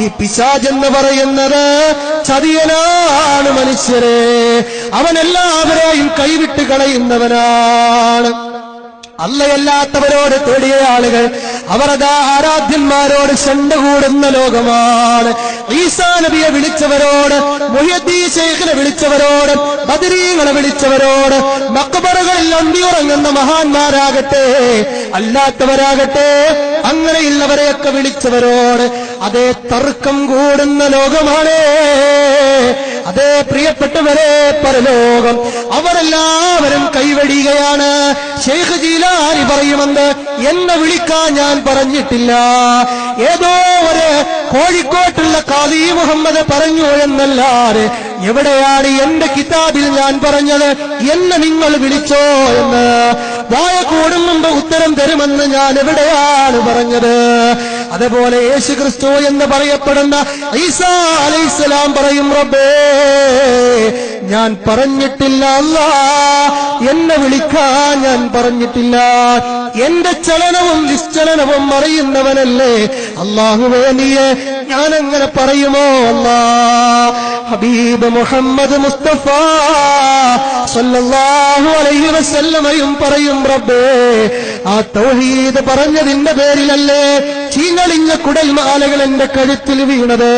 ഈ പിശാജെന്ന് പറയുന്നത് ചതിയനാണ് മനുഷ്യരെ. അവനെല്ലാവരെയും കൈവിട്ട് കളയുന്നവനാണ്. അല്ലയല്ലാത്തവരോട് തേടിയ ആളുകൾ അവർ അതാ ആരാധ്യന്മാരോട് കൂടുന്ന ലോകമാണ്. ഈസാ നബിയെ വിളിച്ചവരോട് മുഹ്യദ്ദീ ശേഖനെ വിളിച്ചവരോട് ബദരീങ്ങളെ വിളിച്ചവരോട് മക്കബറുകളിൽ അന്തിയുറങ്ങുന്ന മഹാന്മാരാകട്ടെ അല്ലാത്തവരാകട്ടെ അങ്ങനെയുള്ളവരെയൊക്കെ വിളിച്ചവരോട് അതേ തർക്കം കൂടുന്ന ലോകമാണ്. അതേ പ്രിയപ്പെട്ടവരെ പരലോകം അവരെല്ലാവരും കൈവടിയുകയാണ്. ഷെയ്ഖ് ജീലാരി പറയുമെന്ന് എന്നെ വിളിക്കാൻ ഞാൻ പറഞ്ഞിട്ടില്ല. ഏതോ ഒരു കോഴിക്കോട്ടുള്ള കാദി മുഹമ്മദ് പറഞ്ഞു എന്നല്ലാതെ എവിടെയാണ് എന്റെ കിതാബിൽ ഞാൻ പറഞ്ഞത്? എന്നെ നിങ്ങൾ വിളിച്ചോ എന്ന് വായ കൂടും മുമ്പ് ഉത്തരം തരുമെന്ന് ഞാൻ എവിടെയാണ് പറഞ്ഞത്? അതുപോലെ യേശു ക്രിസ്തു എന്ന് പറയപ്പെടുന്ന ഈസാ അലൈഹിസ്സലാം പറയും റബ്ബേ ഞാൻ പറഞ്ഞിട്ടില്ല അല്ല എന്നെ വിളിക്കാൻ ഞാൻ പറഞ്ഞിട്ടില്ല. എന്റെ ചലനവും നിശ്ചലനവും അറിയുന്നവനല്ലേ അള്ളാഹുവേ നീയെ ഞാൻ അങ്ങനെ പറയുമോ അല്ലാ? ഹബീബ് മുഹമ്മദ് മുസ്തഫ സല്ലല്ലാഹു അലൈഹി വസല്ലമയും പറയും റബ്ബേ ആ തൗഹീദ് പറഞ്ഞതിന്റെ പേരിലല്ലേ ചീങ്ങളിഞ്ഞ കുടൽമാലകൾ എന്റെ കഴുത്തിൽ വീണത്?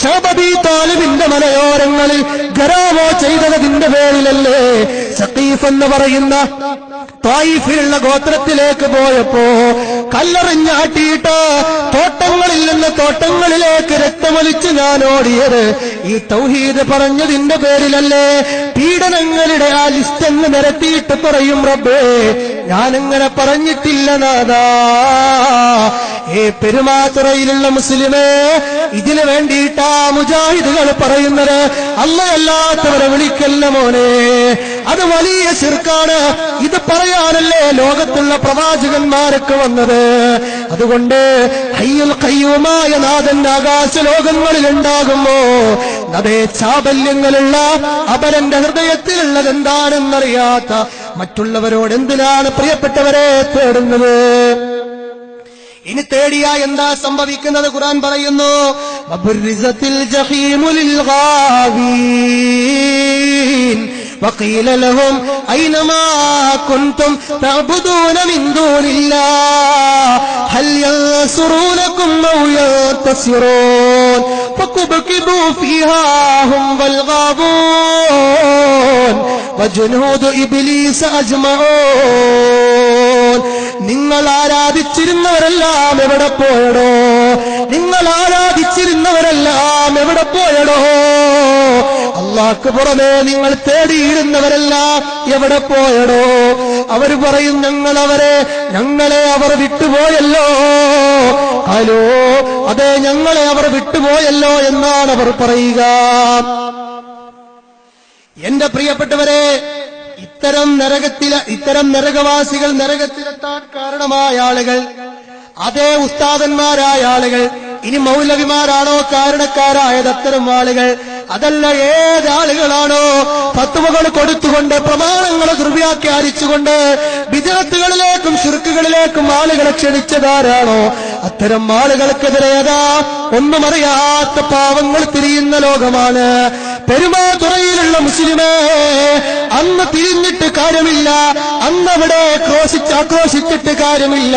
ശബബി താലിബിന്റെ മലയോരങ്ങളിൽ ഗരാമോ ചെയ്തതിന്റെ പേരിലല്ലേ സഖീഫ് എന്ന് പറയുന്ന തായിഫിലുള്ള ഗോത്രത്തിലേക്ക് പോയപ്പോ കല്ലെറിഞ്ഞാട്ടിയിട്ട് നിന്ന് തോട്ടങ്ങളിലേക്ക് രക്തമൊലിച്ച് ഞാൻ ഓടിയത്. ഈ തൗഹീദ് പറഞ്ഞതിന്റെ പേരിലല്ലേ? പീഡനങ്ങളുടെ ആ ലിസ്റ്റ് എന്ന് നിരത്തിയിട്ട് പറയും റബ്ബേ ഞാനിങ്ങനെ പറഞ്ഞിട്ടില്ല നാദാ ഏ പെരുമാതുറയിലുള്ള മുസ്ലിമേ ഇതിനു വേണ്ടിയിട്ടാ മുജാഹിദുകൾ പറയുന്നത്. അല്ലയല്ലാത്തവരെ വിളിക്കല്ല മോനെ. അത് വലിയ ശിർക്കാണ് ഇത് പറയാനല്ലേ ലോകത്തുള്ള പ്രവാചകന്മാരൊക്കെ വന്നത്? അതുകൊണ്ട് ഹയ്യുൽ കയ്യുമായ നാഥൻ ആകാശ ലോകങ്ങളിൽ ഉണ്ടാകുമോ അതേ ചാബല്യങ്ങളുള്ള അപരന്റെ ഹൃദയത്തിലുള്ളത് എന്താണെന്നറിയാത്ത മറ്റുള്ളവരോട് എന്തിനാണ് പ്രിയപ്പെട്ടവരെ തേടുന്നത്? ഇനി തേടിയ എന്താ സംഭവിക്കുന്നത്? ഖുറാൻ പറയുന്നു ബബുരിസത്തിൽ ജഹീമുലിൽ ഗാവീൻ وقيل لهم أين ما كنتم تعبدون من دون الله هل ينصرونكم أو ينتصرون فكبكبوا فيها هم والغابون وجنود إبليس أجمعون നിങ്ങൾ ആരാധിച്ചിരുന്നവരെല്ലാം എവിടെ പോയടോ നിങ്ങൾ ആരാധിച്ചിരുന്നവരെല്ലാം എവിടെ പോയടോ അള്ളാഹ്ക്ക് പുറമെ നിങ്ങൾ തേടിയിരുന്നവരല്ല. എവിടെ പോയടോ? അവർ പറയും ഞങ്ങൾ അവരെ ഞങ്ങളെ അവർ വിട്ടുപോയല്ലോ. ഹലോ അതെ ഞങ്ങളെ അവർ വിട്ടുപോയല്ലോ എന്നാണ് അവർ പറയുക. എന്റെ പ്രിയപ്പെട്ടവരെ ഇത്തരം നരകത്തിലെ ഇത്തരം നരകവാസികൾ നരകത്തിലെത്താൻ കാരണമായ ആളുകൾ അതേ ഉസ്താദന്മാരായ ആളുകൾ ഇനി മൗലവിമാരാണോ കാരണക്കാരായത് അത്തരം ആളുകൾ അതല്ല ഏതാളുകളാണോ ഫത്തുവകൾ കൊടുത്തുകൊണ്ട് പ്രമാണങ്ങളെ അരിച്ചുകൊണ്ട് വിദഗത്തുകളിലേക്കും ചുരുക്കുകളിലേക്കും ആളുകളെ ക്ഷണിച്ചതാരാണോ? അത്തരം ആളുകൾക്കെതിരെ അതാ ഒന്നും അറിയാത്ത പാവങ്ങൾ തിരിയുന്ന ലോകമാണ്. പെരുമാതുറയിലുള്ള മുസ്ലിമേ അന്ന് തിരിഞ്ഞിട്ട് കാര്യമില്ല. അന്നവിടെ ക്രോശിച്ച് ആക്രോശിച്ചിട്ട് കാര്യമില്ല.